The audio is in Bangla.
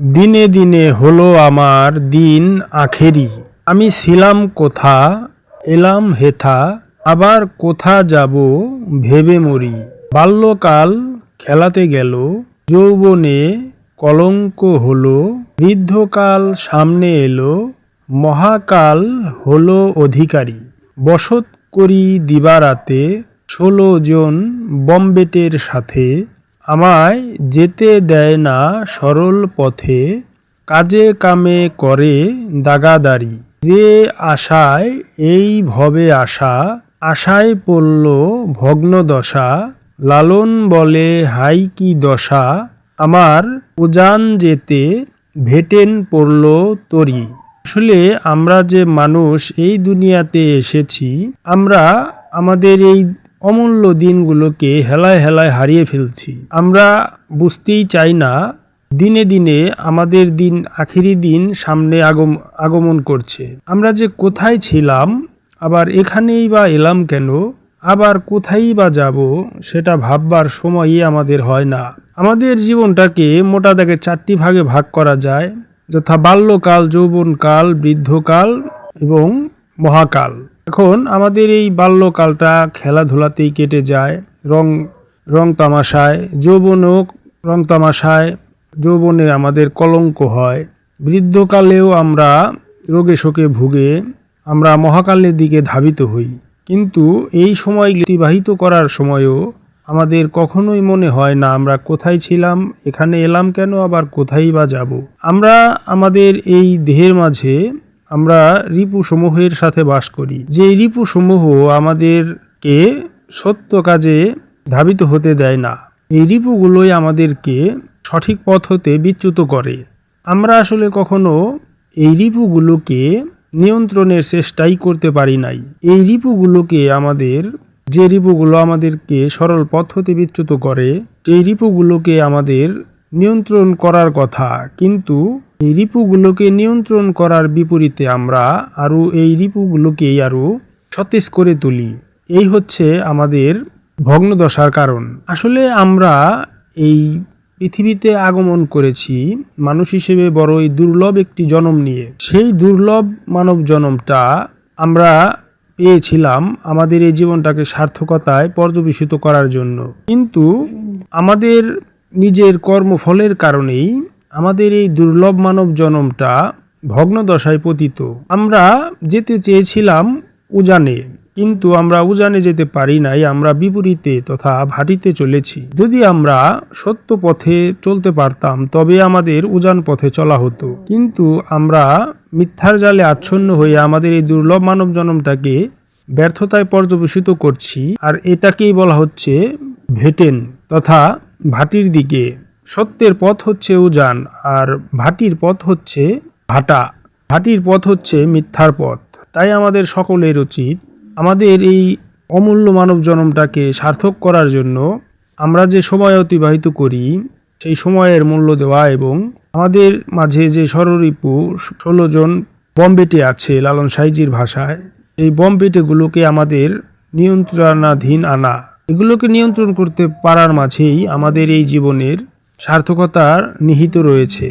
দিনে দিনে হলো আমার দিন আখেরি। আমি ছিলাম কোথা, এলাম হেথা, আবার কোথা যাব ভেবে মরি। বাল্যকাল খেলাতে গেল, যৌবনে কলঙ্ক হলো, বৃদ্ধকাল সামনে এলো, মহাকাল হলো অধিকারী। বসত করি দিবারাতে, ষোলো জন বম্বেটের সাথে আমায় যেতে দেয় না সরল পথে, কাজে কামে করে দাগাদারি। যে আশায় এই ভবে আশা, আশায় পড়ল ভগ্ন দশা লালন বলে হাই কি দশা, আমার উজান যেতে ভেটেন পড়ল তরি। আসলে আমরা যে মানুষ এই দুনিয়াতে এসেছি, আমরা আমাদের এই অমূল্য দিনগুলোকে হেলায় হেলায় হারিয়ে ফেলছি। আমরা বুঝতেই চাই না, দিনে দিনে আমাদের দিন আখেরি দিন সামনে আগম, আগমন করছে। আমরা যে কোথায় ছিলাম, আবার এখানেই বা এলাম কেন, আবার কোথায় বা যাব, সেটা ভাববার সময়ই আমাদের হয় না। আমাদের জীবনটাকে মোটা দাগে চারটি ভাগে ভাগ করা যায়, যথা বাল্যকাল, যৌবনকাল, বৃদ্ধকাল এবং মহাকাল। এখন আমাদের এই বাল্যকালটা খেলাধুলাতেই কেটে যায়, রং রং তামাশায় যৌবনও রং তামাশায়, যৌবনে আমাদের কলঙ্ক হয়। বৃদ্ধকালেও আমরা রোগে শোকে ভুগে আমরা মহাকালের দিকে ধাবিত হই। কিন্তু এই সময় অতিবাহিত করার সময়ও আমাদের কখনোই মনে হয় না আমরা কোথায় ছিলাম, এখানে এলাম কেন, আবার কোথায় বা যাব। আমরা আমাদের এই দেহের মাঝে আমরা রিপু সমূহের সাথে বাস করি। যে রিপু সমূহ আমাদেরকে সত্য কাজে ধাবিত হতে দেয় না, এই রিপুগুলোই আমাদেরকে সঠিক পথ হতে বিচ্যুত করে। আমরা আসলে কখনো এই রিপুগুলোকে নিয়ন্ত্রণের চেষ্টাই করতে পারি নাই। এই রিপুগুলোকে আমাদের, যে রিপুগুলো আমাদেরকে সরল পথ হতে বিচ্যুত করে, সেই রিপুগুলোকে আমাদের নিয়ন্ত্রণ করার কথা। কিন্তু এই রিপুগুলোকে নিয়ন্ত্রণ করার বিপরীতে আমরা আরও এই রিপুগুলোকেই আরও সতেজ করে তুলি। এই হচ্ছে আমাদের ভগ্নদশার কারণ। আসলে আমরা এই পৃথিবীতে আগমন করেছি মানুষ হিসেবে বড় এই দুর্লভ একটি জন্ম নিয়ে। সেই দুর্লভ মানব জনমটা আমরা পেয়েছিলাম আমাদের এই জীবনটাকে সার্থকতায় পর্যবেসিত করার জন্য। কিন্তু আমাদের নিজের কর্মফলের কারণেই আমাদের এই দুর্লভ মানব জন্মটা ভগ্নদশায় পতিত। আমরা যেতে চেয়েছিলাম উজানে, কিন্তু আমরা উজানে যেতে পারি নাই, আমরা বিপরীতে তথা ভাটিতে চলেছি। যদি আমরা সত্য পথে চলতে পারতাম, তবে আমাদের উজান পথে চলা হতো। কিন্তু আমরা মিথ্যার জালে আচ্ছন্ন হয়ে আমাদের এই দুর্লভ মানব জন্মটাকে ব্যর্থতায় পর্যবেসিত করছি, আর এটাকেই বলা হচ্ছে ভেটেন তথা ভাটির দিকে। সত্যের পথ হচ্ছে উজান, আর ভাটির পথ হচ্ছে ভাটা। ভাটির পথ হচ্ছে মিথ্যার পথ। তাই আমাদের সকলের উচিত আমাদের এই অমূল্য মানব জন্মটাকে সার্থক করার জন্য আমরা যে সময় অতিবাহিত করি, সেই সময়ের মূল্য দেওয়া এবং আমাদের মাঝে যে ষড়রিপু ষোলো জন বম্বেটে আছে লালন সাইজির ভাষায় এই বম্বেটেগুলোকে আমাদের নিয়ন্ত্রণাধীন আনা। এগুলোকে নিয়ন্ত্রণ করতে পারার মাঝেই আমাদের এই জীবনের সার্থকতার নিহিত রয়েছে।